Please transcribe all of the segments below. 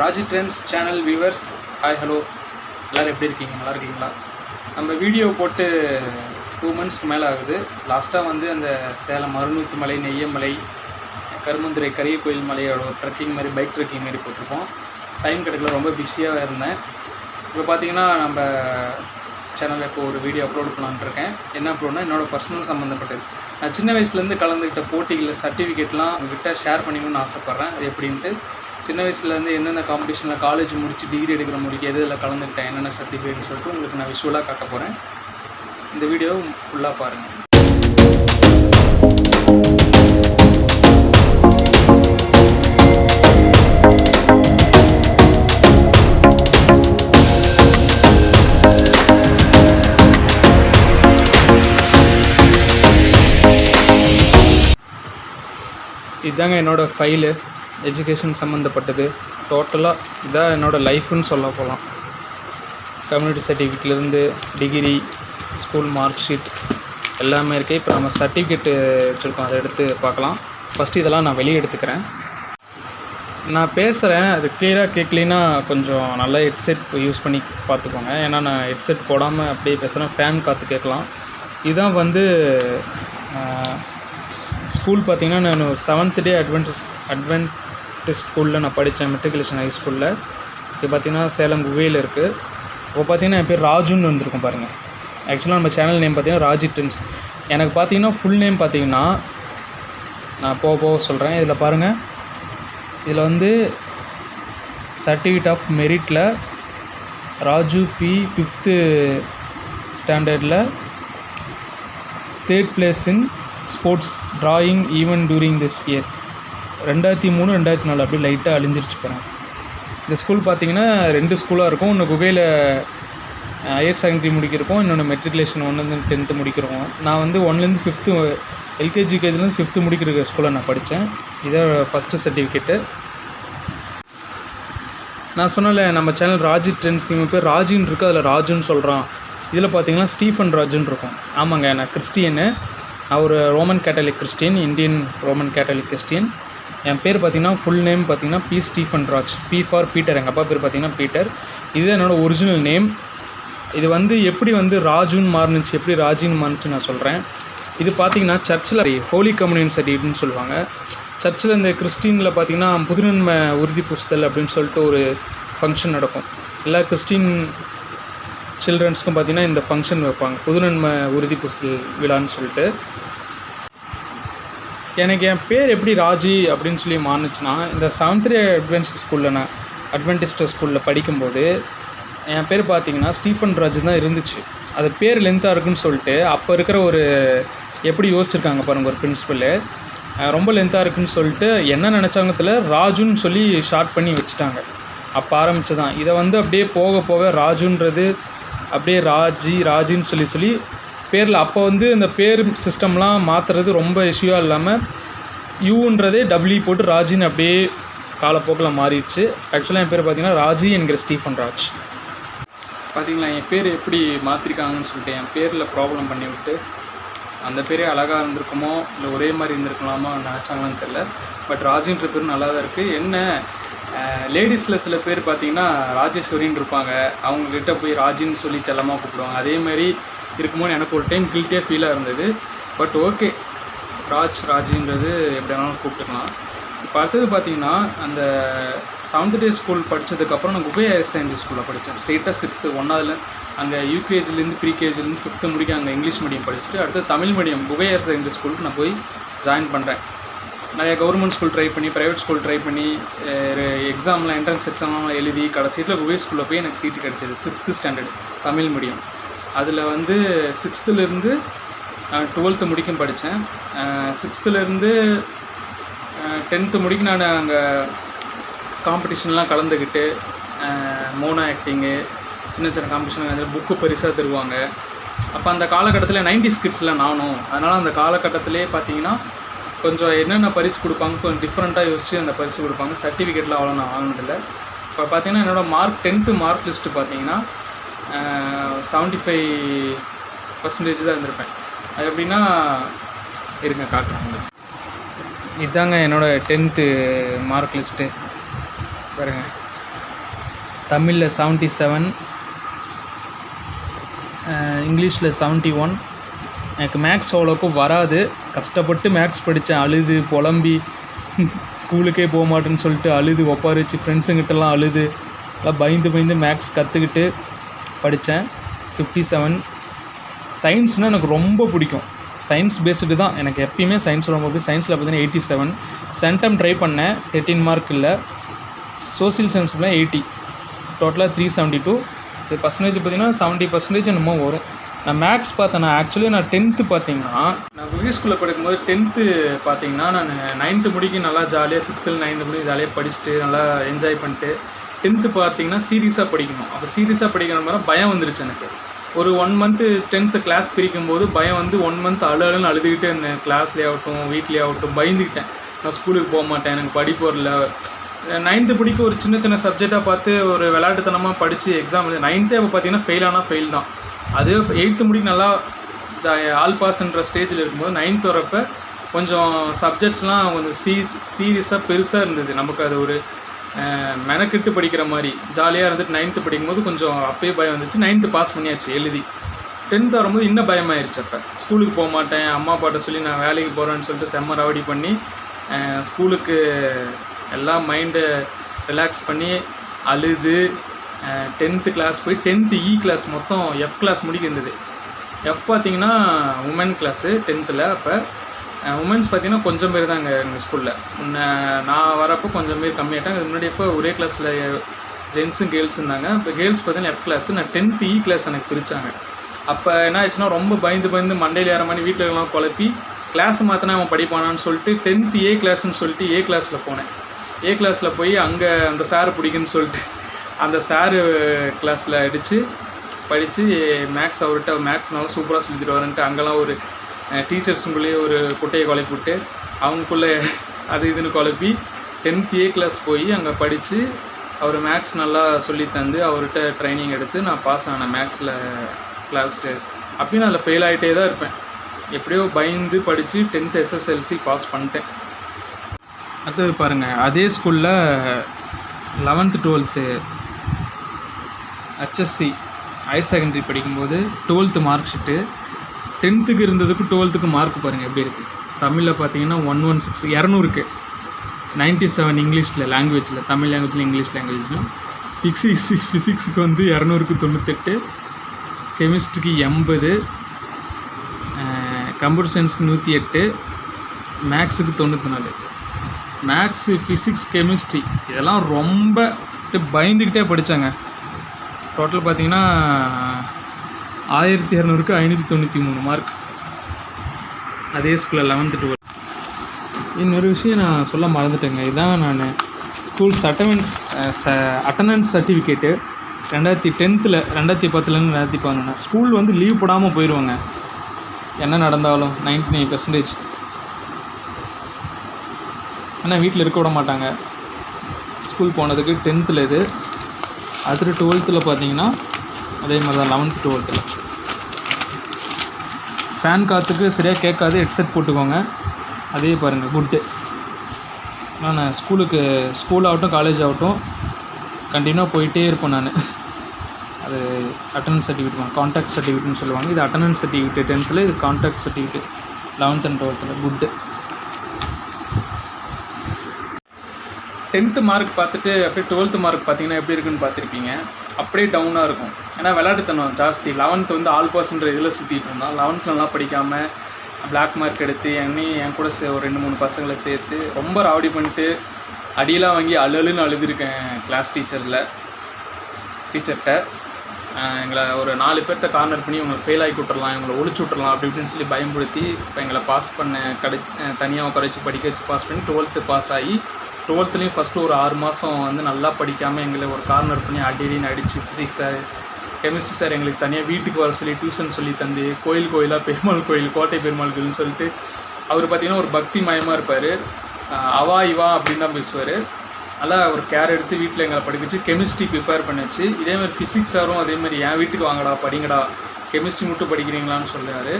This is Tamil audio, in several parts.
Raji trends channel viewers hi hello எல்லோரும் எப்படி இருக்கீங்க? நல்லா இருக்கீங்களா? நம்ம வீடியோ போட்டு டூ மந்த்ஸ்க்கு மேலே ஆகுது. லாஸ்ட்டாக வந்து அந்த சேலம் மருநூத்து மலை நெய்யமலை கருமந்துரை கரிய கோயில் மலையோட ஒரு ட்ரெக்கிங் மாதிரி பைக் ட்ரெக்கிங் மாதிரி போட்டிருப்போம் டைம் கிடைக்கல ரொம்ப பிஸியாக இருந்தேன். இப்போ பார்த்தீங்கன்னா நம்ம சேனலில் இப்போ ஒரு வீடியோ அப்லோட் பண்ணலான்ட்ருக்கேன் என்ன அப்லோட்னா என்னோடய பர்சனல் சம்மந்தப்பட்டது நான் சின்ன வயசுலேருந்து கலந்துக்கிட்ட போட்டிகளில் சர்டிஃபிகேட்லாம் உங்ககிட்ட ஷேர் பண்ணிக்கணும்னு ஆசைப்பட்றேன். அது எப்படின்ட்டு சின்ன வயசுலேருந்து எந்தெந்த காம்படிஷனில் காலேஜ் முடித்து டிகிரி எடுக்கிற முடிக்க எது இதில் கலந்துக்கிட்டேன் என்னென்ன சர்டிஃபிகேட்னு சொல்லிட்டு உங்களுக்கு நான் விஷுவலாக காட்ட போகிறேன் இந்த வீடியோ ஃபுல்லாக பாருங்கள் இதுதாங்க என்னோடய ஃபைலு எஜுகேஷன் சம்மந்தப்பட்டது டோட்டலாக இதான் என்னோடய லைஃப்னு சொல்ல போகலாம் கம்யூனிட்டி சர்டிஃபிகேட்லேருந்து டிகிரி ஸ்கூல் மார்க் ஷீட் எல்லாமே இருக்குது இப்போ நம்ம சர்டிஃபிகேட்டு வச்சுருக்கோம். அதை எடுத்து பார்க்கலாம். ஃபஸ்ட்டு இதெல்லாம் நான் வெளியே எடுத்துக்கிறேன். நான் பேசுகிறேன் அது கிளியராக கேட்கலின்னா கொஞ்சம் நல்லா ஹெட்செட் யூஸ் பண்ணி பார்த்துக்கோங்க. ஏன்னா நான் ஹெட்செட் போடாமல் அப்படியே பேசுகிறேன் ஃபேன் காற்று கேட்கலாம். இதுதான் வந்து ஸ்கூல் பார்த்திங்கன்னா நான் செவன்த் டே அட்வென்டஸ் அட்வென்டிஸ் ஸ்கூலில் நான் படித்தேன் மெட்ரிகுலேஷன் ஹை ஸ்கூலில் இது பார்த்தீங்கன்னா சேலம் குவையில் இருக்குது இப்போ பார்த்தீங்கன்னா என் பேர் ராஜுன்னு வந்திருக்கும் பாருங்கள் ஆக்சுவலாக நம்ம சேனல் நேம் பார்த்தீங்கன்னா ராஜி ட்ரிம்ஸ் எனக்கு பார்த்தீங்கன்னா ஃபுல் நேம் பார்த்தீங்கன்னா நான் போக போக சொல்கிறேன் இதில் பாருங்கள் இதில் வந்து சர்டிஃபிகேட் ஆஃப் மெரிட்டில் ராஜு பி ஃபிஃப்த்து ஸ்டாண்டர்டில் third place in sports drawing even during this year ரெண்டாயிரத்தி மூணு ரெண்டாயிரத்தி நாலு அப்படி லைட்டாக அழிஞ்சிருச்சு பாருங்க. இந்த ஸ்கூல் பார்த்தீங்கன்னா ரெண்டு ஸ்கூலாக இருக்கும். ஒன்று குகையில் ஹையர் செகண்டரி முடிக்கிறோம் இன்னொன்று மெட்ரிகுலேஷன் ஒன்றுலேருந்து டென்த்து முடிக்கிறோம் நான் வந்து ஒன்லேருந்து ஃபிஃப்த்து எல்கேஜி யூகேஜிலேருந்து ஃபிஃப்த்து முடிக்கிற ஸ்கூலில் நான் படித்தேன் இதான் ஃபஸ்ட்டு சர்டிஃபிகேட்டு நான் சொன்னல நம்ம சேனல் ராஜி ட்ரெண்ட்ஸ் இவங்க பேர் ராஜின்னு இருக்குது அதில் ராஜுன்னு சொல்கிறான் இதில் பார்த்தீங்கன்னா ஸ்டீஃபன் ராஜுன்னு இருக்கும். ஆமாங்க நான் கிறிஸ்டியனு நான் ஒரு Roman Catholic Christian Indian Roman Catholic Christian என் பேர் பார்த்தீங்கன்னா ஃபுல் நேம் பார்த்தீங்கன்னா P Stephen Raj P for Peter எங்கள் அப்பா பேர் பார்த்தீங்கன்னா பீட்டர் இது என்னோடய ஒரிஜினல் நேம் இது வந்து எப்படி வந்து ராஜுன்னு மாறுனுச்சு எப்படி ராஜின்னு மாறுனுச்சு நான் சொல்கிறேன் இது பார்த்தீங்கன்னா சர்ச்சில் ஹோலி கம்யூனியன் சர்டிஃபிகேட்னு சொல்லுவாங்க. சர்ச்சில் இந்த கிறிஸ்டினில் பார்த்தீங்கன்னா புதுநன்மை உறுதி பூசுதல் அப்படின்னு சொல்லிட்டு ஒரு ஃபங்க்ஷன் நடக்கும். எல்லா கிறிஸ்டின் சில்ட்ரன்ஸ்க்கும் பார்த்தீங்கன்னா இந்த ஃபங்க்ஷன் வைப்பாங்க. புதுநன்மை உறுதி பூசுதல் விழான்னு சொல்லிட்டு. எனக்கு என் பேர் எப்படி ராஜி அப்படின்னு சொல்லி மாறுனுச்சுன்னா இந்த செவன்த்ரே அட்வென்டிஸ்ட் ஸ்கூலில் நான் அட்வென்டிஸ்ட் ஸ்கூலில் படிக்கும்போது என் பேர் பார்த்தீங்கன்னா ஸ்டீஃபன் ராஜ் தான் இருந்துச்சு. அது பேர் லென்த்தாக இருக்குன்னு சொல்லிட்டு அப்போ இருக்கிற ஒரு எப்படி யோசிச்சிருக்காங்க பாருங்கள் ஒரு பிரின்ஸிபலு ரொம்ப லென்த்தாக இருக்குன்னு சொல்லிட்டு என்ன நினச்சாங்கத்தில் ராஜுன்னு சொல்லி ஷார்ட் பண்ணி வச்சுட்டாங்க. அப்போ ஆரம்பிச்சு தான் இதை வந்து அப்படியே போக போக ராஜுன்றது அப்படியே ராஜி ராஜின்னு சொல்லி சொல்லி பேரில் அப்போ வந்து இந்த பேர் சிஸ்டம்லாம் மாற்றுறது ரொம்ப இஷ்யூவாக இல்லாமல் யூன்றதே டபிள்யூ போட்டு ராஜின்னு அப்படியே காலப்போக்கில் மாறிடுச்சு. ஆக்சுவலாக என் பேர் பார்த்தீங்கன்னா ராஜி என்கிற ஸ்டீஃபன் ராஜ். பார்த்தீங்களா என் பேர் எப்படி மாற்றிருக்காங்கன்னு சொல்லிட்டு என் பேரில் ப்ராப்ளம் பண்ணி விட்டு அந்த பேரே அழகாக இருந்திருக்குமோ இல்லை ஒரே மாதிரி இருந்திருக்கலாமா நினச்சாங்களான்னு தெரில பட் ராஜின்ற பேர் நல்லா தான் இருக்குது என்ன லேடிஸில் சில பேர் பார்த்தீங்கன்னா ராஜேஸ்வரின்னு இருப்பாங்க. அவங்கக்கிட்ட போய் ராஜின்னு சொல்லி செல்லமாக கூப்பிடுவாங்க. அதேமாதிரி இருக்குமோன்னு எனக்கு ஒரு டைம் கில்ட்டியாக ஃபீலாக இருந்தது. பட் ஓகே ராஜ் ராஜின்றது எப்படி வேணாலும் கூப்பிட்டுக்கலாம். இப்போ அடுத்தது பார்த்தீங்கன்னா அந்த செவன்த் டே ஸ்கூல் படித்ததுக்கப்புறம் நான் குபே ஹையர் செகண்டரி ஸ்கூலில் படித்தேன் ஸ்ட்ரெயிட்டாக சிக்ஸ்த்து ஒன்றாவதுல அங்கே யூகேஜிலேருந்து ப்ரீகேஜிலேருந்து ஃபிஃப்த்து முடிக்க அங்கே இங்கிலீஷ் மீடியம் படிச்சுட்டு அடுத்து தமிழ் மீடியம் குபே ஹையர் செகண்டரி ஸ்கூலுக்கு நான் போய் ஜாயின் பண்ணுறேன் நிறைய கவர்மெண்ட் ஸ்கூல் ட்ரை பண்ணி ப்ரைவேட் ஸ்கூல் ட்ரை பண்ணி எக்ஸாமில் என்ட்ரன்ஸ் எக்ஸாம்லாம் எழுதி கடைசியில் குபே ஸ்கூலில் போய் எனக்கு சீட்டு கிடச்சிது சிக்ஸ்த்து ஸ்டாண்டர்ட் தமிழ் மீடியம் அதில் வந்து சிக்ஸ்த்துலேருந்து டுவெல்த்து முடிக்கும் படித்தேன் சிக்ஸ்த்துலேருந்து டென்த்து முடிக்க நான் அங்கே காம்படிஷன்லாம் கலந்துக்கிட்டு மோனா ஆக்டிங்கு சின்ன சின்ன காம்படிஷன் புக்கு பெருசாக தருவாங்க. அப்போ அந்த காலகட்டத்தில் நைன்டி ஸ்கிட்ஸில் நானும். அதனால் அந்த காலகட்டத்திலே பார்த்தீங்கன்னா கொஞ்சம் என்னென்ன பரிசு கொடுப்பாங்க கொஞ்சம் டிஃப்ரெண்ட்டாக யோசித்து அந்த பரிசு கொடுப்பாங்க. சர்டிஃபிகேட்லாம் அவ்வளோ நான் வாங்கினதில்லை. இப்போ பார்த்தீங்கன்னா என்னோடய மார்க் டென்த்து மார்க் லிஸ்ட்டு பார்த்தீங்கன்னா செவன்ட்டி ஃபைவ் பர்சன்டேஜ் தான் இருந்திருப்பேன். அது எப்படின்னா இருங்க காட்டுறாங்க இதாங்க என்னோடய டென்த்து மார்க் லிஸ்ட்டு பாருங்க. தமிழில் செவன்ட்டி செவன் இங்கிலீஷில் செவன்ட்டி ஒன் எனக்கு மேக்ஸ் அவ்வளோக்கும் வராது. கஷ்டப்பட்டு மேக்ஸ் படித்தேன் அழுது புலம்பி ஸ்கூலுக்கே போக மாட்டேன்னு சொல்லிட்டு அழுது ஒப்பாரிச்சு ஃப்ரெண்ட்ஸுங்கிட்டலாம் அழுது எல்லாம் பயந்து பயந்து மேக்ஸ் கற்றுக்கிட்டு படித்தேன் ஃபிஃப்டி செவன் சயின்ஸ்னால் எனக்கு ரொம்ப பிடிக்கும். சயின்ஸ் பேஸ்டு தான். எனக்கு எப்பயுமே சயின்ஸ் ரொம்ப பிடிக்கும். சயின்ஸில் பார்த்தீங்கன்னா எயிட்டி செவன் சென்டம் ட்ரை பண்ணேன். தேர்ட்டின் மார்க் இல்லை. சோசியல் சயின்ஸில் எயிட்டி டோட்டலாக த்ரீ செவன்ட்டி டூ இது பர்சன்டேஜ் பார்த்தீங்கன்னா செவன்ட்டி பர்சன்டேஜ் என்னமோ வரும். நான் மேக்ஸ் பார்த்தேன். நான் ஆக்சுவலி நான் டென்த்து பார்த்தீங்கன்னா நான் குகி ஸ்கூலில் படிக்கும்போது டென்த்து பார்த்தீங்கன்னா நான் நைன்த்து முடிக்கும் நல்லா ஜாலியாக சிக்ஸ்த்தில் நைன்த்து முடிக்கும் ஜாலியாக படிச்சுட்டு நல்லா என்ஜாய் பண்ணிட்டு டென்த்து பார்த்தீங்கன்னா சீரியஸாக படிக்கணும். அப்போ சீரியஸாக படிக்கிற மாதிரி பயம் வந்துருச்சு எனக்கு. ஒரு ஒன் மந்த்து டென்த்து கிளாஸ் பிரிக்கும் போது பயம் வந்து ஒன் மந்த் அழு அழுன்னு அழுதுகிட்டே இருந்தேன். கிளாஸ்லேயே ஆகட்டும் வீட்லேயே ஆகட்டும் பயந்துக்கிட்டேன் நான் ஸ்கூலுக்கு போக மாட்டேன். எனக்கு படிப்பு வரல. நைன்த்து பிடிக்க ஒரு சின்ன சின்ன சப்ஜெக்டாக பார்த்து ஒரு விளையாட்டுத்தனமாக படித்து எக்ஸாம் எழுதி நைன்த்தே இப்போ பார்த்தீங்கன்னா ஃபெயில் ஆனால் ஃபெயில் தான். அது எயித்து முடிக்கு நல்லா ஜா ஆல் பாஸ்ன்ற ஸ்டேஜில் இருக்கும்போது நைன்த் வரப்போ கொஞ்சம் சப்ஜெக்ட்ஸ்லாம் கொஞ்சம் சீஸ் சீரியஸாக பெருசாக இருந்தது. நமக்கு அது ஒரு மெனக்கெட்டு படிக்கிற மாதிரி. ஜாலியாக இருந்துட்டு நைன்த்து படிக்கும்போது கொஞ்சம் அப்பயே பயம் வந்துச்சு. நைன்த்து பாஸ் பண்ணியாச்சு எழுதி. டென்த் வரும்போது இன்னும் பயமாயிருச்சு அப்போ. ஸ்கூலுக்கு போக மாட்டேன் அம்மா அப்பாட்ட சொல்லி நான் வேலைக்கு போகிறேன்னு சொல்லிட்டு செம்ம ரவடி பண்ணி ஸ்கூலுக்கு எல்லாம் மைண்டை ரிலாக்ஸ் பண்ணி அழுது டென்த்து கிளாஸ் போய் டென்த்து இ கிளாஸ் மொத்தம் எஃப் கிளாஸ் முடிக்கிருந்தது எஃப் பார்த்தீங்கன்னா உமன் கிளாஸு டென்த்தில் அப்போ உமன்ஸ் பார்த்தீங்கன்னா கொஞ்சம் பேர் தாங்க எங்கள் ஸ்கூலில் முன்ன நான் வரப்போ கொஞ்சம் பேர் கம்மியாகிட்டாங்க அது முன்னாடி இப்போ ஒரே கிளாஸில் ஜென்ஸும் கேர்ள்ஸ் இருந்தாங்க. இப்போ கேர்ள்ஸ் பார்த்தீங்கன்னா எஃப் கிளாஸ் நான் டென்த்து இ கிளாஸ் எனக்கு பிரித்தாங்க அப்போ என்ன ஆச்சுன்னா ரொம்ப பயந்து பயந்து மண்டையில் ஏற மாதிரி வீட்டில் எல்லாம் குழப்பி கிளாஸ் மாற்றினா அவன் படிப்பானான்னு சொல்லிட்டு டென்த்து ஏ கிளாஸ்ன்னு சொல்லிட்டு ஏ கிளாஸில் போனேன். ஏ கிளாஸில் போய் அங்கே அந்த சார் பிடிக்குன்னு சொல்லிட்டு அந்த சாரு கிளாஸில் அடித்து படித்து மேக்ஸ் அவர்கிட்ட மேக்ஸ்னாலும் சூப்பராக சொல்லி தருவாருன்ட்டு அங்கெல்லாம் ஒரு டீச்சர்ஸுங்குள்ளேயே ஒரு குட்டையை குழப்பி விட்டு அவங்களுக்குள்ளே அது இதுன்னு குழப்பி டென்த் ஏ கிளாஸ் போய் அங்கே படித்து அவர் மேக்ஸ் நல்லா சொல்லி தந்து அவர்கிட்ட ட்ரைனிங் எடுத்து நான் பாஸ் ஆனேன் மேக்ஸில் கிளாஸ்ட்டு அப்பயும் நான் அதில் ஃபெயில் ஆகிட்டே தான் இருப்பேன். எப்படியோ பயந்து படித்து டென்த் எஸ்எஸ்எல்சி பாஸ் பண்ணிட்டேன். அடுத்தது பாருங்கள் அதே ஸ்கூலில் eleventh twelfth HSC higher secondary படிக்கும்போது டுவெல்த்து மார்க் ஷீட்டு டென்த்துக்கு இருந்ததுக்கு டுவெல்த்துக்கு மார்க் பாருங்கள் எப்படி இருக்குது தமிழில் பார்த்தீங்கன்னா ஒன் ஒன் சிக்ஸ் இரநூறுக்கு நைன்ட்டி செவன் இங்கிலீஷில் லாங்குவேஜில் தமிழ் லாங்குவேஜில் இங்கிலீஷ் லாங்குவேஜில் ஃபிசிக்ஸ் ஃபிசிக்ஸுக்கு வந்து இரநூறுக்கு தொண்ணூத்தெட்டு கெமிஸ்ட்ரிக்கு எண்பது கம்ப்யூட்டர் சயின்ஸுக்கு நூற்றி எட்டு மேக்ஸுக்கு தொண்ணூற்றி நாலு மேக்ஸு ஃபிசிக்ஸ் கெமிஸ்ட்ரி இதெல்லாம் ரொம்ப பயந்துக்கிட்டே படித்தாங்க டோட்டல் பார்த்தீங்கன்னா ஆயிரத்தி இரநூறுக்கு ஐநூற்றி தொண்ணூற்றி மூணு மார்க் அதே ஸ்கூலில் லெவன்த்து டுவெல் இன்னொரு விஷயம் நான் சொல்ல மறந்துட்டேங்க. இதுதான் நான் ஸ்கூல் சட்டமென்ஸ் அட்டண்டன்ஸ் சர்டிஃபிகேட்டு ரெண்டாயிரத்தி டென்த்தில் ரெண்டாயிரத்தி பத்துலேருந்து ரெண்டாயிரத்தி பதினொன்று ஸ்கூல் வந்து லீவ் போடாமல் போயிடுவாங்க என்ன நடந்தாலும் நைன்டி நைன் பர்சன்டேஜ் ஆனால் வீட்டில் இருக்க விட மாட்டாங்க. ஸ்கூல் போனதுக்கு டென்த்தில் இது அடுத்து டுவெல்த்தில் பார்த்தீங்கன்னா அதே மாதிரி தான் லெவன்த்து டுவெல்த்தில் ஃபேன் காற்றுக்கு சரியாக கேட்காது ஹெட்செட் போட்டுக்கோங்க. அதே பாருங்கள் குட்டு நான் ஸ்கூலுக்கு ஸ்கூல் ஆகட்டும் காலேஜ் ஆகட்டும் கண்டினியூவாக போயிட்டே இருப்பேன் நான். அது அட்டண்டன்ஸ் சர்டிஃபிகேட் கான்டாக்ட் சர்டிஃபிகேட்னு சொல்லுவாங்க. இது அட்டண்டன்ஸ் சர்டிஃபிகேட் டென்த்தில் இது கான்டாக்ட் சர்டிஃபிகேட் லெவன்த் அண்ட் டுவெல்த்தில் குட்டு டென்த்து மார்க் பார்த்துட்டு அப்படியே டுவெல்த்து மார்க் பார்த்தீங்கன்னா எப்படி இருக்குன்னு பார்த்துருப்பீங்க. அப்படியே டவுனாக இருக்கும். ஏன்னா விளையாட்டுத்தனம் ஜாஸ்தி. லெவன்த்து வந்து ஆல் பர்சன்ற இதில் சுற்றிட்டு இருந்தான். லெவன்த்துலலாம் நல்லா படிக்காமல் பிளாக் மார்க் எடுத்து என்னையும் என் கூட சே ஒரு ரெண்டு மூணு பசங்களை சேர்த்து ரொம்ப ராவடி பண்ணிட்டு அடியெல்லாம் வாங்கி அழுன்னு அழுதுருக்கேன் கிளாஸ் டீச்சரில் டீச்சர்கிட்ட எங்களை ஒரு நாலு பேர்த்த கார்னர் பண்ணி இவங்களை ஃபெயில் ஆகி விட்டுறலாம் இவங்களை ஒழிச்சு விட்டுறலாம் அப்படி இப்படின்னு சொல்லி பயன்படுத்தி இப்போ எங்களை பாஸ் பண்ண கடை தனியாக குறைச்சி படிக்க வச்சு பாஸ் பண்ணி டுவெல்த்து பாஸ் ஆகி டுவெல்த்துலேயும் ஃபஸ்ட்டு ஒரு ஆறு மாதம் வந்து நல்லா படிக்காமல் எங்களை ஒரு கார்னர் பண்ணி அடி அடின்னு அடித்து ஃபிசிக்ஸ் சார் கெமிஸ்ட்ரி சார் எங்களுக்கு தனியாக வீட்டுக்கு வர சொல்லி டியூஷன் சொல்லி தந்து கோயில் கோயிலாக பெருமாள் கோயில் கோட்டை பெருமாள் கோயில்னு சொல்லிட்டு அவர் பார்த்திங்கன்னா ஒரு பக்தி மயமாக இருப்பார். அவா இவா அப்படின்னு தான் பேசுவார். நல்லா ஒரு கேர் எடுத்து வீட்டில் எங்களை படிக்க கெமிஸ்ட்ரி ப்ரிப்பேர் பண்ணிச்சு. இதேமாதிரி இதே மாதிரி ஃபிசிக்ஸ் சாரும் அதே மாதிரி என் வீட்டுக்கு வாங்கடா படிங்கடா கெமிஸ்ட்ரி மட்டும் படிக்கிறீங்களான்னு சொல்லுவார்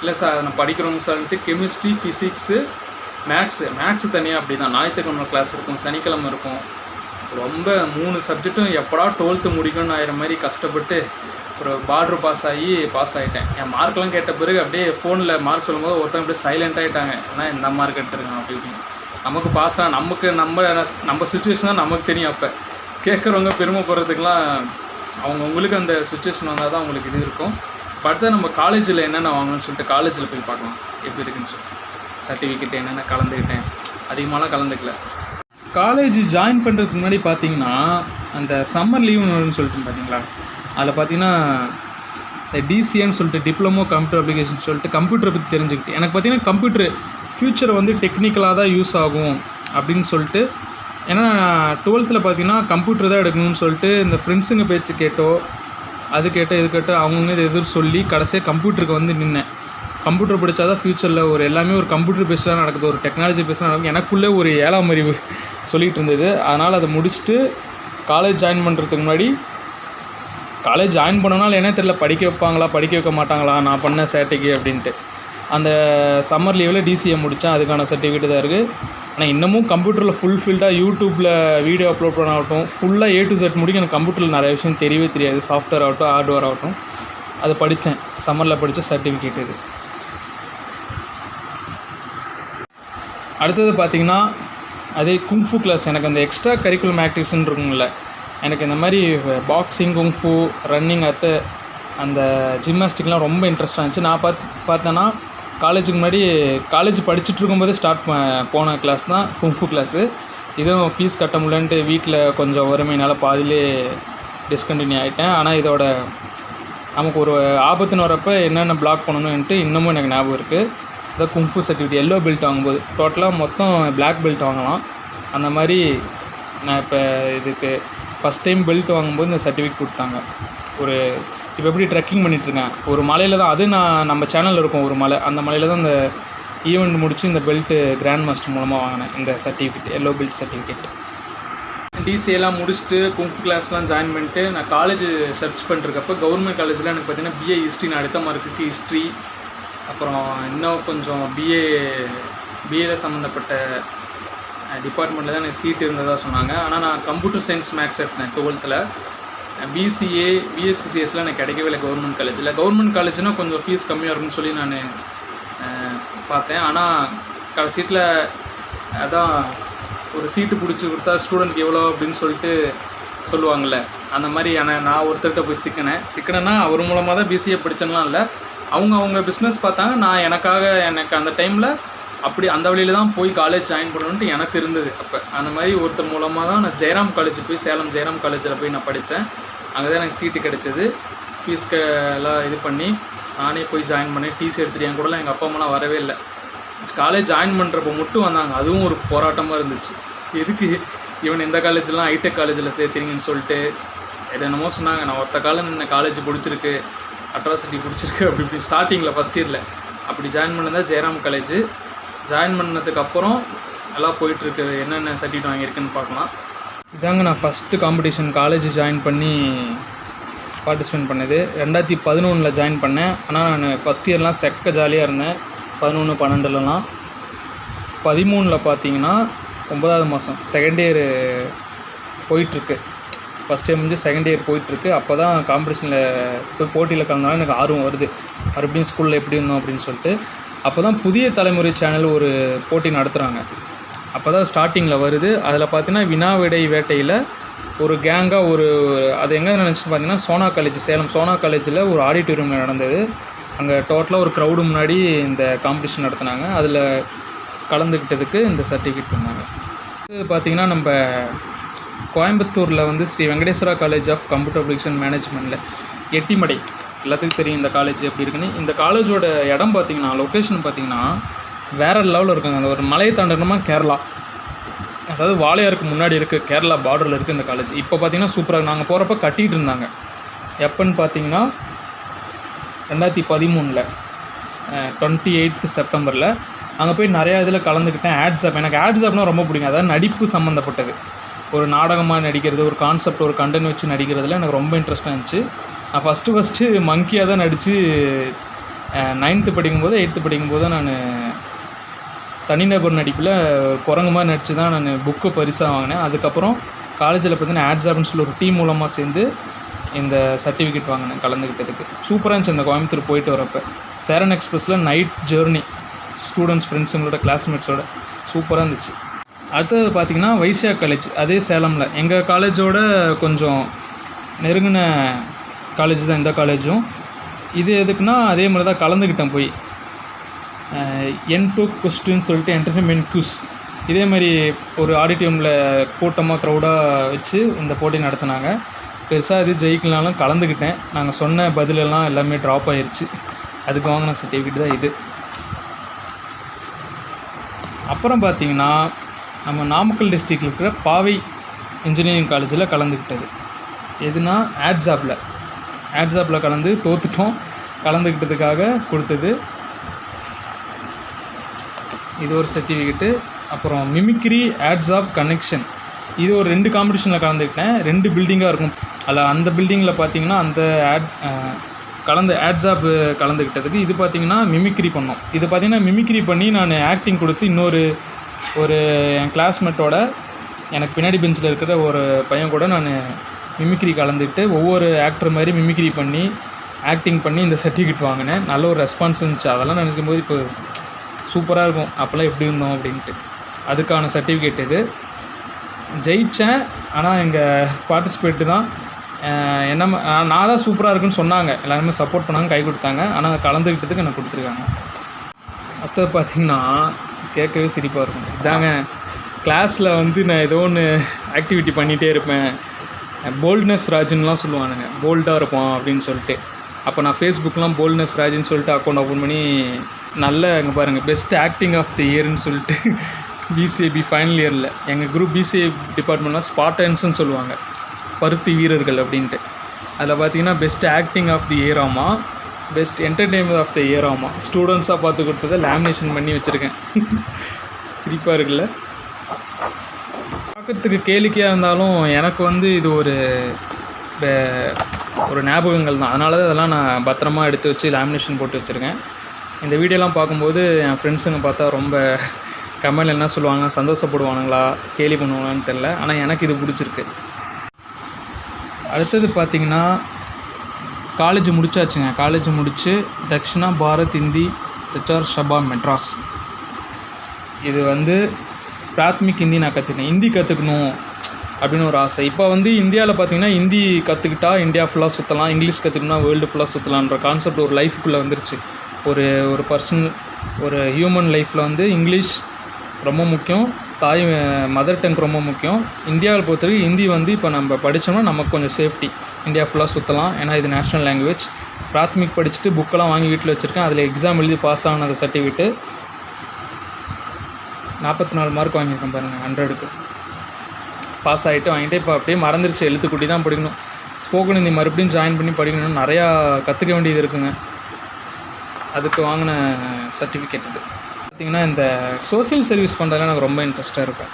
இல்லை சார் நான் படிக்கிறோங்க சொல்லிட்டு கெமிஸ்ட்ரி ஃபிசிக்ஸு மேக்ஸு மேக்ஸு தனியாக அப்படி தான் ஞாயிற்றுக்கிழமை கிளாஸ் இருக்கும் சனிக்கிழமை இருக்கும். ரொம்ப மூணு சப்ஜெக்ட்டும் எப்படா டுவெல்த்து முடிக்கணும்னு ஆகிற மாதிரி கஷ்டப்பட்டு ஒரு பார்டர் பாஸ் ஆகி பாஸ் ஆகிட்டேன் என் மார்க்லாம் கேட்ட பிறகு அப்படியே ஃபோனில் மார்க் சொல்லும்போது ஒருத்தவங்க அப்படியே சைலண்ட் ஆகிட்டாங்க ஏன்னா இந்த மார்க் எடுத்துருக்கான்? அப்படி இப்படின்னு. நமக்கு பாஸ் ஆக நமக்கு நம்ம நம்ம சுச்சுவேஷன் தான் நமக்கு தெரியும் அப்போ. கேட்குறவங்க பெருமைப்படுறதுக்கெலாம் அவங்க உங்களுக்கு அந்த சுச்சுவேஷன் வந்தால் தான் அவங்களுக்கு இது இருக்கும். இப்போ அடுத்தது நம்ம காலேஜில் என்னென்ன வாங்கணும்னு சொல்லிட்டு காலேஜில் போய் பார்க்கலாம். எப்படி இருக்குன்னு சொல்லிட்டு சர்டிஃபிகேட் என்னென்ன கலந்துக்கிட்டேன். அதிகமாகலாம் கலந்துக்கல. காலேஜ் ஜாயின் பண்ணுறதுக்கு முன்னாடி பார்த்தீங்கன்னா அந்த சம்மர் லீவுன்னு வரும்னு சொல்லிட்டு பார்த்தீங்களா அதில் பார்த்தீங்கன்னா இந்த டிசிஏன்னு சொல்லிட்டு டிப்ளமோ கம்ப்யூட்டர் அப்ளிகேஷன் சொல்லிட்டு கம்ப்யூட்டரை பற்றி தெரிஞ்சுக்கிட்டு எனக்கு பார்த்தீங்கன்னா கம்ப்யூட்டர் ஃப்யூச்சர் வந்து டெக்னிக்கலாக தான் யூஸ் ஆகும் அப்படின்னு சொல்லிட்டு ஏன்னா டுவெல்த்தில் பார்த்தீங்கன்னா கம்ப்யூட்டர் தான் எடுக்கணும்னு சொல்லிட்டு இந்த ஃப்ரெண்ட்ஸுங்க பேச்சு கேட்டோ அது கேட்டோ இது கேட்டோ அவங்கவுங்க இது எதிர் சொல்லி கடைசியாக கம்ப்யூட்டருக்கு வந்து நின்னேன். கம்ப்யூட்டர் படித்தா தான் ஃப்யூச்சரில் ஒரு எல்லாமே ஒரு கம்ப்யூட்டர் பேஸ்டாக நடக்குது ஒரு டெக்னாலஜி பேஸ்டாக நடக்குது. எனக்குள்ளே ஒரு ஏழாம் அறிவு சொல்லிகிட்டு இருந்தது. அதனால் அதை முடிச்சுட்டு காலேஜ் ஜாயின் பண்ணுறதுக்கு முன்னாடி காலேஜ் ஜாயின் பண்ணனால என்ன தெரியல படிக்க வைப்பாங்களா படிக்க வைக்க மாட்டாங்களா நான் பண்ண சேட்டைக்கு அப்படின்ட்டு. அந்த சம்மர் லீவில் டிசிஏ முடித்தேன் அதுக்கான சர்டிஃபிகேட் தான் இருக்குது ஆனால் இன்னமும் கம்ப்யூட்டரில் ஃபுல் ஃபீல்டாக யூடியூப்பில் வீடியோ அப்லோட் பண்ண ஆகட்டும் ஃபுல்லாக ஏ டு செட் முடிக்க எனக்கு கம்ப்யூட்டரில் நிறைய விஷயம் தெரியவே தெரியாது. சாஃப்ட்வேர் ஆகட்டும் ஹார்ட்வேர் ஆகட்டும். அதை படித்தேன் சம்மரில் படித்த சர்டிஃபிகேட் இது. அடுத்தது பார்த்திங்கன்னா அதே குங்ஃபு கிளாஸ் எனக்கு அந்த எக்ஸ்ட்ரா கரிக்குலம் ஆக்டிவிட்டிஸ்ன்னு இருக்குங்கள எனக்கு இந்த மாதிரி பாக்ஸிங் குங்ஃபு ரன்னிங் அத்து அந்த ஜிம்னாஸ்டிக்லாம் ரொம்ப இன்ட்ரெஸ்டாக இருந்துச்சு. நான் பார்த்து பார்த்தேன்னா காலேஜுக்கு முன்னாடி காலேஜ் படிச்சுட்டு இருக்கும்போதே ஸ்டார்ட் போன கிளாஸ் தான் குங்ஃபு கிளாஸு இதுவும் ஃபீஸ் கட்ட முடியலன்ட்டு வீட்டில் கொஞ்சம் வறுமையினால் பாதியிலே டிஸ்கண்டினியூ ஆகிட்டேன் ஆனால் இதோட நமக்கு ஒரு ஆபத்துன்னு வரப்போ என்னென்ன பிளாக் பண்ணணுன்ட்டு இன்னமும் எனக்கு ஞாபகம் இருக்குது அதான் குங்ஃபு சர்டிஃபிகேட் எல்லோ பெல்ட் வாங்கும்போது டோட்டலாக மொத்தம் பிளாக் பெல்ட் வாங்கலாம். அந்த மாதிரி நான் இப்போ இதுக்கு ஃபஸ்ட் டைம் பெல்ட் வாங்கும்போது இந்த சர்டிஃபிகேட் கொடுத்தாங்க. ஒரு இப்போ எப்படி ட்ரெக்கிங் பண்ணிகிட்ருக்கேன் ஒரு மலையில் தான் அது நான் நம்ம சேனலில் இருக்கும் ஒரு மலை. அந்த மலையில் தான் இந்த ஈவெண்ட் முடித்து இந்த பெல்ட்டு கிராண்ட் மாஸ்டர் மூலமாக வாங்கினேன் இந்த சர்டிஃபிகேட் எல்லோ பெல்ட் சர்டிஃபிகேட் டிசிஎல்லாம் முடிச்சுட்டு குங்ஃபு கிளாஸ்லாம் ஜாயின் பண்ணிட்டு நான் காலேஜ் சர்ச் பண்ணிருக்கப்போ கவர்மெண்ட் காலேஜில் எனக்கு பார்த்தீங்கன்னா பிஏ ஹிஸ்ட்ரி நான் அடுத்த மார்க்குக்கு ஹிஸ்ட்ரி அப்புறம் இன்னும் கொஞ்சம் பிஏ பிஏல சம்மந்தப்பட்ட டிபார்ட்மெண்ட்டில் தான் எனக்கு சீட் இருந்ததாக சொன்னாங்க. ஆனால் நான் கம்ப்யூட்டர் சயின்ஸ் மேக்ஸ் எடுத்தேன் டுவெல்த்தில் பிசிஏ பிஎஸ்சிசிஎஸ்லாம் எனக்கு கிடைக்கவே இல்லை கவர்மெண்ட் காலேஜில் கவர்மெண்ட் காலேஜ்னால் கொஞ்சம் ஃபீஸ் கம்மியாக இருக்கும்னு சொல்லி நான் பார்த்தேன். ஆனால் கடைசியில் அதான் ஒரு சீட்டு பிடிச்சி கொடுத்தா ஸ்டூடெண்ட்க்கு எவ்வளோ அப்படின்னு சொல்லிட்டு சொல்லுவாங்கள்ல அந்த மாதிரி ஆனால் நான் ஒருத்தர்கிட்ட போய் சிக்கினேன். சிக்கினேன்னா அவர் மூலமாக தான் பிசிஏ படித்தேன்லாம் இல்லை. அவங்க அவங்க பிஸ்னஸ் பார்த்தாங்க. நான் எனக்காக எனக்கு அந்த டைமில் அப்படி அந்த வழியில் தான் போய் காலேஜ் ஜாயின் பண்ணணுன்ட்டு எனக்கு இருந்தது. அப்போ அந்த மாதிரி ஒருத்தர் மூலமாக தான் நான் ஜெயராம் காலேஜ் போய் சேலம் ஜெயராம் காலேஜில் போய் நான் படித்தேன். அங்கே தான் எனக்கு சீட்டு கிடச்சிது. ஃபீஸ்க்கு எல்லாம் இது பண்ணி நானே போய் ஜாயின் பண்ணேன். டிசி எடுத்துட்டு என் கூடலாம் எங்கள் அப்பா அம்மாலாம் வரவே இல்லை. காலேஜ் ஜாயின் பண்ணுறப்போ மட்டும் வந்தாங்க. அதுவும் ஒரு போராட்டமாக இருந்துச்சு. எதுக்கு இவன் இந்த காலேஜ்லாம் ஐடெக் காலேஜில் சேர்த்துறீங்கன்னு சொல்லிட்டு என்னென்னமோ சொன்னாங்க. நான் ஒருத்த காலம் என்ன காலேஜ் பிடிச்சிருக்கு. அட்ராசிட்டி பிடிச்சிருக்கு அப்படி இப்படி ஸ்டார்டிங்கில் ஃபஸ்ட் இயரில் அப்படி ஜாயின் பண்ணதா ஜெயராம் காலேஜ் ஜாயின் பண்ணதுக்கப்புறம் எல்லாம் போயிட்டுருக்கு என்னென்ன சர்டிஃபிகேட் வாங்கியிருக்குன்னு பார்க்கலாம். இதாங்க நான் ஃபஸ்ட்டு காம்படிஷன் காலேஜ் ஜாயின் பண்ணி பார்ட்டிசிபேட் பண்ணது. ரெண்டாயிரத்தி பதினொன்றில் ஜாயின் பண்ணேன். ஆனால் நான் ஃபஸ்ட் இயர்லாம் செக்க ஜாலியாக இருந்தேன். பதினொன்று பன்னெண்டுலலாம். பதிமூணில் பார்த்தீங்கன்னா ஒன்பதாவது மாதம் செகண்ட் இயரு போயிட்டுருக்கு ஃபஸ்ட் இயர் முடிஞ்சு செகண்ட் இயர் போயிட்டுருக்கு. அப்போ தான் காம்படிஷனில் போய் போட்டியில் கலந்தாலும் எனக்கு ஆர்வம் வருது. மறுபடியும் ஸ்கூலில் எப்படி இருந்தோம் அப்படின்னு சொல்லிட்டு. அப்போ தான் புதிய தலைமுறை சேனல் ஒரு போட்டி நடத்துகிறாங்க அப்போ தான் ஸ்டார்டிங்கில் வருது. அதில் பார்த்தீங்கன்னா வினா விடை வேட்டையில் ஒரு கேங்காக ஒரு அது எங்கே நினச்சிட்டு பார்த்தீங்கன்னா சோனா காலேஜ் சேலம் சோனா காலேஜில் ஒரு ஆடிட்டோரியமில் நடந்தது. அங்கே டோட்டலாக ஒரு க்ரௌடு முன்னாடி இந்த காம்படிஷன் நடத்துனாங்க. அதில் கலந்துக்கிட்டதுக்கு இந்த சர்டிஃபிகேட் தந்தாங்க. இது பார்த்திங்கன்னா நம்ம கோயம்புத்தூரில் வந்து Shri Venkateswara college of computer application மேனேஜ்மெண்ட்டில் Ettimadai. எல்லாத்துக்கும் தெரியும் இந்த காலேஜ் எப்படி இருக்குன்னு. இந்த காலேஜோட இடம் பார்த்தீங்கன்னா லொக்கேஷன் பார்த்திங்கன்னா வேறு லெவலில் இருக்குங்க. அந்த ஒரு மலையை தாண்டனமா கேரளா. அதாவது வாளையாருக்கு முன்னாடி இருக்குது கேரளா பார்டரில் இருக்குது இந்த காலேஜ் இப்போ பார்த்திங்கன்னா சூப்பராக நாங்கள் போகிறப்ப கட்டிகிட்டு இருந்தாங்க. எப்போன்னு பார்த்தீங்கன்னா ரெண்டாயிரத்தி பதிமூணில் டுவெண்ட்டி எயித்து செப்டம்பரில் அங்கே போய் நிறையா இதில் கலந்துக்கிட்டேன். ஆட்ஸ் ஆப் எனக்கு ஆட்ஸ் ஆப்னால் ரொம்ப பிடிக்கும். அதாவது நடிப்பு சம்மந்தப்பட்டது ஒரு நாடகமாக நடிக்கிறது ஒரு கான்செப்ட் ஒரு கண்டென்ட் வச்சு நடிக்கிறதுல எனக்கு ரொம்ப இன்ட்ரெஸ்ட்டாக இருந்துச்சு. நான் ஃபஸ்ட்டு ஃபஸ்ட்டு மங்கியாக தான் நடித்து நைன்த்து படிக்கும்போது எயித்து படிக்கும்போது நான் தனிநபர் நடிப்பில் குரங்கு மாதிரி நடித்து தான் நான் புக்கு பரிசாக வாங்கினேன். அதுக்கப்புறம் காலேஜில் பார்த்தீங்கன்னா ஆட்ஸ் அப்படின்னு சொல்லி ஒரு டீம் மூலமாக சேர்ந்து இந்த சர்டிஃபிகேட் வாங்கினேன் கலந்துக்கிட்டதுக்கு சூப்பராக இருந்துச்சு இந்த கோயம்புத்தூர் போயிட்டு வரப்போ. சேரன் எக்ஸ்பிரஸில் நைட் ஜேர்னி ஸ்டூடெண்ட்ஸ் ஃப்ரெண்ட்ஸுங்களோட கிளாஸ்மேட்ஸோட சூப்பராக இருந்துச்சு. அடுத்தது பார்த்திங்கன்னா வைசியா காலேஜ் அதே சேலமில். எங்கள் காலேஜோட கொஞ்சம் நெருங்கின காலேஜ் தான் இந்த காலேஜும் இது எதுக்குன்னா அதே மாதிரி தான் கலந்துக்கிட்டேன் போய். என் டூ கொஸ்டின்னு சொல்லிட்டு என்டர்டைன்மெண்ட் குஸ் இதே மாதிரி ஒரு ஆடிட்டோரியமில் கூட்டமாக க்ரௌடாக வச்சு இந்த போட்டி நடத்தினாங்க. பெருசாக இது ஜெயிக்கலனாலும் கலந்துக்கிட்டேன் நாங்கள் சொன்ன பதிலெல்லாம் எல்லாமே ட்ராப் ஆயிருச்சு. அதுக்கு வாங்கின சர்டிஃபிகேட் தான் இது. அப்புறம் பார்த்தீங்கன்னா நம்ம நாமக்கல் டிஸ்ட்ரிக்டில் இருக்கிற பாவை இன்ஜினியரிங் காலேஜில் கலந்துக்கிட்டது. எதுனா ஆட்ஸாப்பில் ஆட்ஸாப்பில் கலந்து தோத்துட்டோம். கலந்துக்கிட்டதுக்காக கொடுத்தது. இது ஒரு சர்டிஃபிகேட்டு அப்புறம் மிமிக்ரி ஆட்ஸாப் கனெக்ஷன் இது ஒரு ரெண்டு காம்படிஷனில் கலந்துக்கிட்டேன். ரெண்டு பில்டிங்காக இருக்கும். அதில் அந்த பில்டிங்கில் பார்த்தீங்கன்னா அந்த ஆட் கலந்து ஆட்ஸாப் கலந்துக்கிட்டதுக்கு இது பார்த்திங்கன்னா மிமிக்ரி பண்ணோம். இது பார்த்தீங்கன்னா மிமிக்ரி பண்ணி நான் ஆக்டிங் கொடுத்து இன்னொரு ஒரு என் கிளாஸ்மேட்டோட எனக்கு பின்னாடி பெஞ்சில் இருக்கிற ஒரு பையன் கூட நான் மிமிக்ரி கலந்துக்கிட்டு ஒவ்வொரு ஆக்டர் மாதிரி மிமிக்ரி பண்ணி ஆக்டிங் பண்ணி இந்த சர்டிஃபிகேட் வாங்கினேன். நல்ல ஒரு ரெஸ்பான்ஸ் இருந்துச்சு. அதெல்லாம் நினைக்கும் போது இப்போ சூப்பராக இருக்கும். அப்போல்லாம் எப்படி இருந்தோம் அப்படின்ட்டு. அதுக்கான சர்டிஃபிகேட் இது. ஜெயித்தேன் ஆனால் எங்கள் பார்ட்டிசிபேட்டு தான் என்ன நான் தான் சூப்பராக இருக்குன்னு சொன்னாங்க. எல்லாருமே சப்போர்ட் பண்ணாங்க கை கொடுத்தாங்க. ஆனால் கலந்துக்கிட்டதுக்கு எனக்கு கொடுத்துருக்காங்க. அடுத்தது பார்த்திங்கன்னா கேட்கவே சிரிப்பாக இருக்கும். இதாங்க கிளாஸில் வந்து நான் ஏதோ ஒன்று ஆக்டிவிட்டி பண்ணிகிட்டே இருப்பேன். போல்ட்னஸ் ராஜுன்னுலாம் சொல்லுவானுங்க. போல்டாக இருப்பான் அப்படின்னு சொல்லிட்டு. அப்போ நான் ஃபேஸ்புக்கெலாம் போல்ட்னஸ் ராஜுன்னு சொல்லிட்டு அக்கௌண்ட் ஓப்பன் பண்ணி நல்ல இங்கே பாருங்கள் பெஸ்ட் ஆக்டிங் ஆஃப் தி இயர்னு சொல்லிட்டு பிசிஏபி ஃபைனல் இயரில் எங்கள் குரூப் பிசிஏ டிபார்ட்மெண்ட்லாம் ஸ்பாட்டன்ஸ்னு சொல்லுவாங்க. பருத்தி வீரர்கள் அப்படின்ட்டு. அதில் பார்த்தீங்கன்னா best acting of the இயராமா best entertainment of the year ஆமா. ஸ்டூடெண்ட்ஸாக பார்த்து கொடுத்ததை லேமினேஷன் பண்ணி வச்சுருக்கேன். சிரிப்பாக இருக்குல்ல? பார்க்கறதுக்கு கேளிக்கையாக இருந்தாலும் எனக்கு வந்து இது ஒரு ஒரு ஞாபகங்கள் தான். அதனால தான் இதெல்லாம் நான் பத்திரமா எடுத்து வச்சு லேமினேஷன் போட்டு வச்சுருக்கேன். இந்த வீடியோலாம் பார்க்கும்போது என் ஃப்ரெண்ட்ஸுங்க பார்த்தா ரொம்ப கமெண்ட் என்ன சொல்லுவாங்க? சந்தோஷப்படுவானுங்களா? கேலி பண்ணுவாங்களான்னு தெரில ஆனால் எனக்கு இது பிடிச்சிருக்கு. அடுத்தது பார்த்தீங்கன்னா காலேஜ் முடிச்சாச்சுங்க. காலேஜ் முடித்து தக்ஷிணா பாரத் இந்தி ஹெச்ஆர் ஷபா மெட்ராஸ் இது வந்து பிராத்மிக் ஹிந்தி நான் கற்றுக்கினேன் ஹிந்தி கற்றுக்கணும் அப்படின்னு ஒரு ஆசை. இப்போ வந்து இந்தியாவில் பார்த்தீங்கன்னா ஹிந்தி கற்றுக்கிட்டா இந்தியா ஃபுல்லாக சுற்றலாம் இங்கிலீஷ் கற்றுக்கணும்னா வேர்ல்டு ஃபுல்லாக சுற்றலான்ற கான்செப்ட் ஒரு லைஃபுக்குள்ளே வந்துருச்சு. ஒரு ஒரு பர்சன் ஒரு ஹியூமன் லைஃப்பில் வந்து இங்கிலீஷ் ரொம்ப முக்கியம். தாய் மதர் டங் ரொம்ப முக்கியம். இந்தியாவில் பொறுத்தவரைக்கும் ஹிந்தி வந்து இப்போ நம்ம படித்தோம்னா நமக்கு கொஞ்சம் சேஃப்டி இந்தியா ஃபுல்லாக சுற்றலாம் ஏன்னா இது நேஷ்னல் லாங்குவேஜ் பிராத்மிக் படிச்சுட்டு புக்கெல்லாம் வாங்கி வீட்டில் வச்சுருக்கேன். அதில் எக்ஸாம் எழுதி பாஸ் ஆனது சர்டிஃபிகேட்டு நாற்பத்தி நாலு மார்க் வாங்கியிருக்கேன் பாருங்கள் ஹண்ட்ரடுக்கு பாஸ் ஆகிட்டு வாங்கிட்டு இப்போ அப்படியே மறந்துருச்சு. எழுத்துக்குட்டி தான் படிக்கணும். ஸ்போக்கன் ஹிந்தி மறுபடியும் ஜாயின் பண்ணி படிக்கணும்னு நிறையா கற்றுக்க வேண்டியது இருக்குங்க. அதுக்கு வாங்கின சர்டிஃபிகேட் இது. பார்த்திங்கன்னா இந்த சோஷியல் சர்வீஸ் பண்ணுறதுல எனக்கு ரொம்ப இன்ட்ரெஸ்ட்டாக இருக்கும்.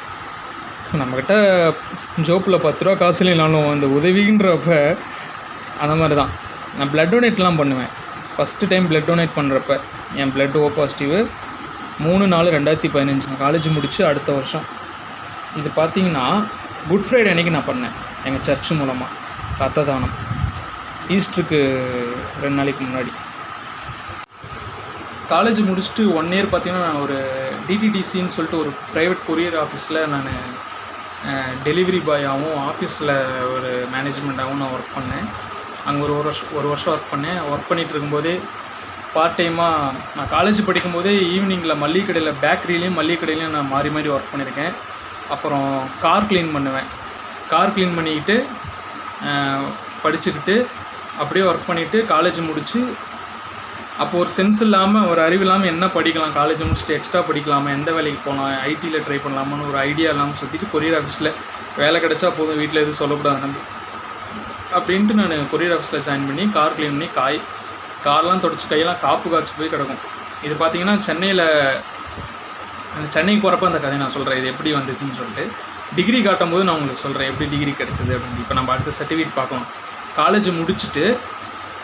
நம்மக்கிட்ட ஜோப்பில் பத்து ரூபா காசு இல்லைனாலும் அந்த உதவின்றப்ப அந்த மாதிரி தான். நான் ப்ளட் டொனேட்லாம் பண்ணுவேன். ஃபஸ்ட்டு டைம் ப்ளட் டொனேட் பண்ணுறப்ப என் ப்ளட் ஓ பாசிட்டிவ் மூணு நாலு ரெண்டாயிரத்தி பதினஞ்சு. நான் காலேஜ் முடித்து அடுத்த வருஷம். இது பார்த்தீங்கன்னா குட் ஃப்ரைடே அன்னைக்கு நான் பண்ணேன். எங்கள் சர்ச் மூலமாக ரத்த தானம் ஈஸ்டருக்கு ரெண்டு நாளைக்கு முன்னாடி. காலேஜ் முடிச்சுட்டு ஒன் இயர் பார்த்தீங்கன்னா நான் ஒரு டிடிடிசின்னு சொல்லிட்டு ஒரு ப்ரைவேட் கொரியர் ஆஃபீஸில் நான் டெலிவரி பாயாகவும் ஆஃபீஸில் ஒரு மேனேஜ்மெண்ட்டாகவும் நான் ஒர்க் பண்ணேன். அங்கே ஒரு ஒரு வருஷம் ஒரு வருஷம் ஒர்க் பண்ணேன். ஒர்க் பண்ணிகிட்டு இருக்கும்போதே பார்ட் டைமாக நான் காலேஜ் படிக்கும்போதே ஈவினிங்கில் மல்லிகை கடையில் பேக்கரியிலையும் மல்லிகை கடையிலையும் நான் மாறி மாறி ஒர்க் பண்ணியிருக்கேன் அப்புறம் கார் க்ளீன் பண்ணுவேன். கார் க்ளீன் பண்ணிக்கிட்டு படிச்சுக்கிட்டு அப்படியே ஒர்க் பண்ணிவிட்டு காலேஜ் முடித்து அப்போ ஒரு சென்ஸ் இல்லாமல் ஒரு அறிவு இல்லாமல் என்ன படிக்கலாம்? காலேஜ் முடிச்சுட்டு எக்ஸ்ட்ரா படிக்கலாமா? எந்த வேலைக்கு போகலாம் ஐடியில் ட்ரை பண்ணலாமான்னு ஒரு ஐடியா இல்லாமல் சுற்றிட்டு கொரியர் ஆஃபீஸில் வேலை கிடைச்சா போதும் வீட்டில் எதுவும் சொல்லக்கூடாது நம்பி அப்படின்ட்டு நான் கொரியர் ஆஃபீஸில் ஜாயின் பண்ணி கார் க்ளீன் பண்ணி காய் கார்லாம் தொடச்சி கையெல்லாம் காப்பு காய்ச்சி போய் கிடக்கும். இது பார்த்தீங்கன்னா சென்னையில் அந்த சென்னைக்கு போகிறப்ப அந்த கதை நான் சொல்கிறேன் இது எப்படி வந்துச்சுன்னு சொல்லிட்டு. டிகிரி காட்டும் போது நான் உங்களுக்கு சொல்கிறேன் எப்படி டிகிரி கிடச்சிது அப்படின்னு. இப்போ நம்ம அடுத்த சர்டிஃபிகேட் பார்க்கலாம். காலேஜ் முடிச்சுட்டு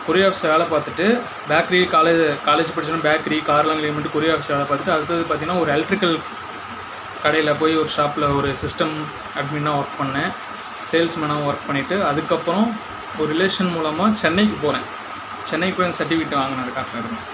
கொரியர் ஆஃபீஸில் வேலை பார்த்துட்டு பேக்கரி காலேஜ் காலேஜ் படிச்சோன்னா பேக்கரி கார்லாம் க்ளீன் பண்ணிட்டு கொரியர் ஆஃபீஸில் வேலை பார்த்துட்டு அடுத்தது பார்த்தீங்கன்னா ஒரு எலக்ட்ரிக்கல் கடையில் போய் ஒரு ஷாப்பில் ஒரு சிஸ்டம் அட்மினாக ஒர்க் பண்ணேன். சேல்ஸ்மேனாக ஒர்க் பண்ணிவிட்டு அதுக்கப்புறம் ஒரு ரிலேஷன் மூலமாக சென்னைக்கு போகிறேன் சென்னைக்கு போய் அந்த சர்டிஃபிகேட் வாங்கினதுக்காக இருந்தேன்